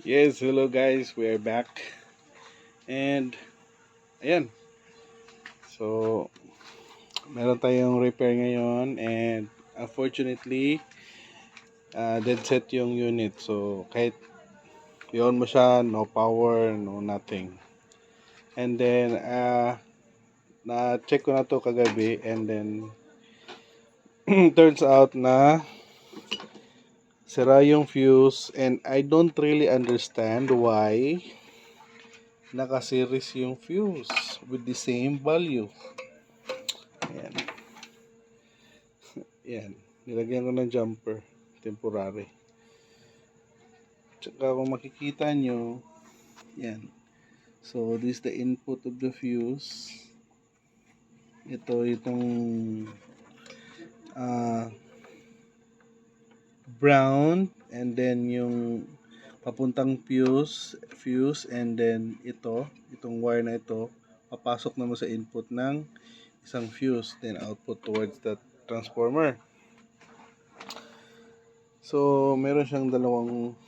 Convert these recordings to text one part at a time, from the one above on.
Yes, hello guys, we are back. And ayan. So meron tayong repair ngayon and unfortunately uh, dead set yung unit. So kahit yun mo siya, no power, no nothing. And then uh, na-check ko na to kagabi and then turns out na sira yung fuse and I don't really understand why nakaseries yung fuse with the same value. Ayan. Ayan. Nilagyan ko ng jumper. Temporary. Tsaka kung makikita nyo, yan. So, this is the input of the fuse. Ito itong ah brown and then yung papuntang fuse fuse and then ito itong wire na ito papasok naman sa input ng isang fuse then output towards the transformer. So meron siyang dalawang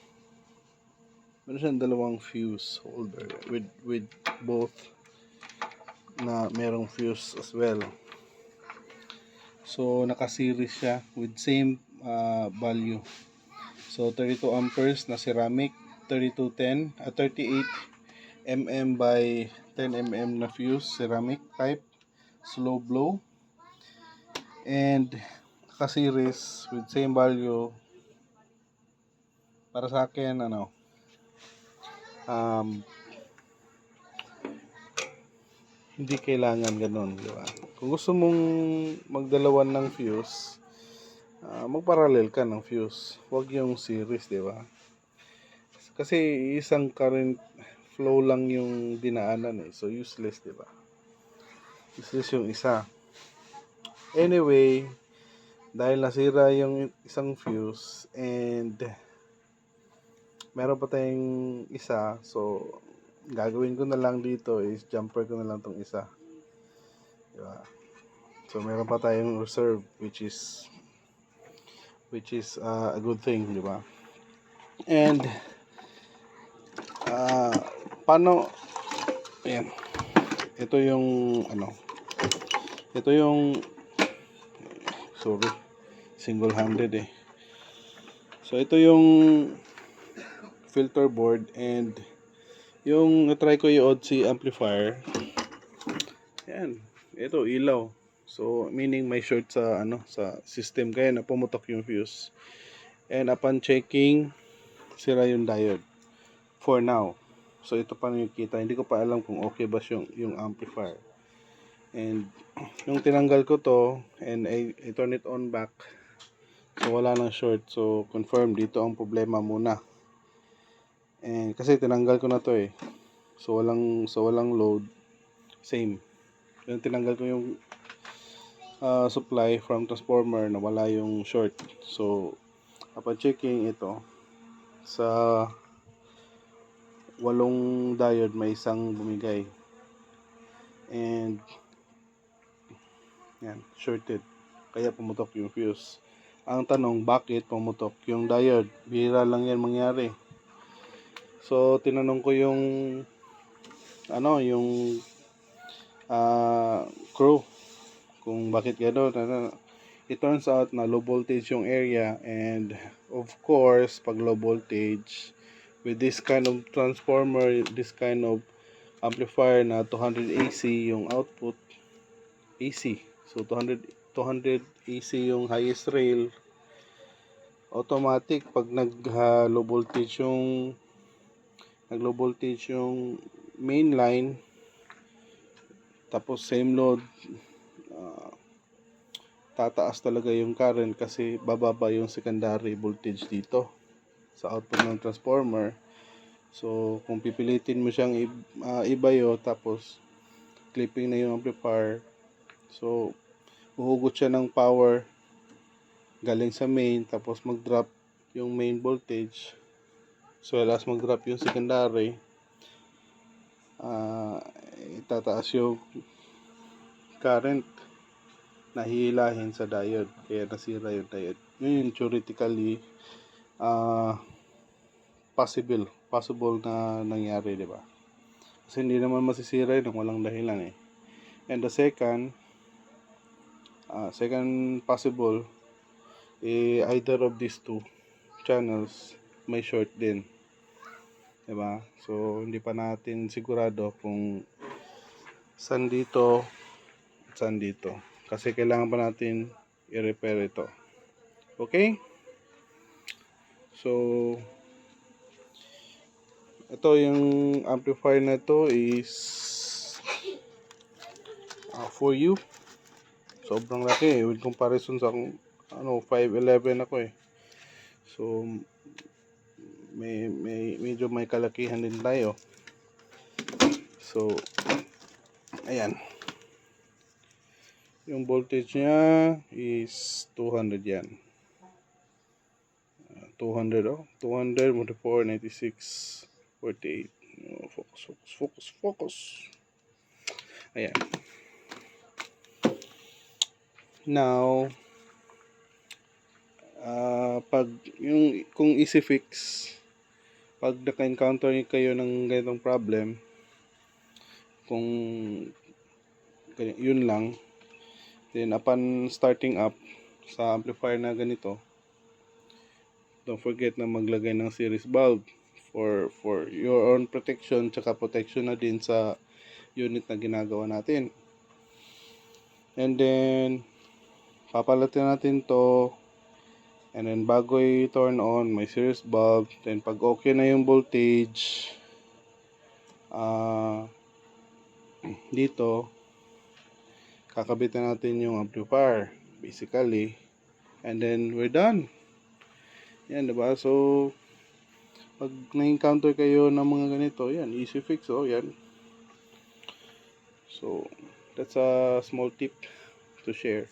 meron siyang dalawang fuse holder with with both na merong fuse as well. So naka-series siya with same uh, value. So 32 amperes na ceramic, 3210, uh, 38 mm by 10 mm na fuse ceramic type, slow blow. And naka-series with same value para sa akin ano um, hindi kailangan ganun, di ba? Kung gusto mong magdalawan ng fuse, uh, magparallel ka ng fuse. Huwag yung series, di ba? Kasi isang current flow lang yung dinaanan eh. So useless, di ba? Useless yung isa. Anyway, dahil nasira yung isang fuse and meron pa tayong isa, so gagawin ko na lang dito is jumper ko na lang tong isa. Diba? So meron pa tayong reserve which is which is uh, a good thing, di ba? And uh, paano ayan. Ito yung ano. Ito yung sorry. Single handed eh. So ito yung filter board and yung na-try ko yung ODC amplifier. Ayan. Ito ilaw. So, meaning may short sa ano sa system kaya na pumutok yung fuse. And upon checking, sira yung diode. For now. So, ito pa yung kita. Hindi ko pa alam kung okay ba yung, yung amplifier. And, yung tinanggal ko to, and I, I turn it on back. So, wala nang short. So, confirm dito ang problema muna. And, kasi tinanggal ko na to eh. So, walang, so, walang load. Same. Yung tinanggal ko yung uh, supply from transformer na wala yung short. So, upon checking ito, sa walong diode may isang bumigay. And, yan, shorted. Kaya pumutok yung fuse. Ang tanong, bakit pumutok yung diode? Bihira lang yan mangyari. So, tinanong ko yung ano, yung uh, crew kung bakit gano'n. Ano, it turns out na low voltage yung area and of course, pag low voltage, with this kind of transformer, this kind of amplifier na 200 AC yung output, AC. So 200 200 AC yung highest rail. Automatic pag nag uh, low voltage yung nag low voltage yung main line tapos same load tataas talaga yung current kasi bababa yung secondary voltage dito sa output ng transformer. So kung pipilitin mo siyang uh, ibayo tapos clipping na yung amplifier so uhugot siya ng power galing sa main tapos mag drop yung main voltage so alas mag drop yung secondary uh, itataas yung current na hihilahin sa diode kaya nasira yung diode yun theoretically uh, possible, possible na nangyari, di ba? Kasi hindi naman masisira yun ng walang dahilan eh. And the second, uh, second possible, eh, either of these two channels may short din. Diba? So, hindi pa natin sigurado kung saan dito at saan dito. Kasi kailangan pa natin i-repair ito. Okay? So, ito yung amplifier na to is uh, for you. Sobrang laki eh, with comparison sa ano 5'11 ako eh. So may may medyo may kalakihan din tayo. So ayan. Yung voltage niya is 200 yan. Uh, 200 oh. 200 multiplied 96 48. Oh, focus, focus, focus, focus. Ayan. Now, ah pag yung kung easy fix, pag naka-encounter kayo ng ganitong problem, kung yun lang, then upon starting up sa amplifier na ganito, don't forget na maglagay ng series bulb for for your own protection tsaka protection na din sa unit na ginagawa natin. And then papalitan natin to and then bago i-turn on may series bulb then pag okay na yung voltage ah dito kakabitan natin yung amplifier basically. And then we're done. Yan diba? So pag na-encounter kayo ng mga ganito yan easy fix oh yan. So that's a small tip to share.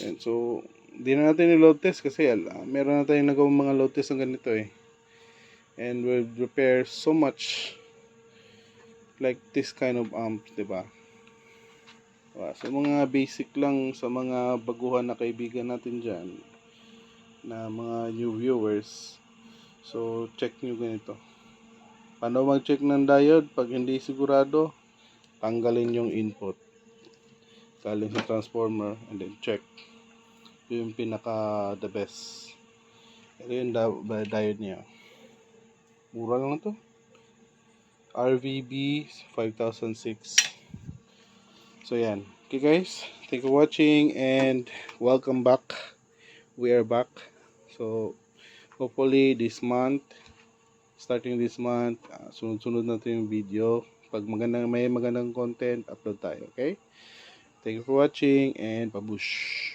Yan, so, di na natin i-load test kasi uh, meron na tayong nagawang mga load test ng ganito eh. And we'll repair so much like this kind of amp, di ba? Uh, so, mga basic lang sa mga baguhan na kaibigan natin dyan na mga new viewers. So, check nyo ganito. Paano mag-check ng diode? Pag hindi sigurado, tanggalin yung input. Galing sa transformer and then check ito yung pinaka the best ito yung diode niya mura lang to RVB 5006 so yan. Okay guys. Thank you for watching and welcome back. We are back. So hopefully this month starting this month uh, sunod-sunod natin yung video. Pag magandang may magandang content upload tayo okay? Thank you for watching and pabush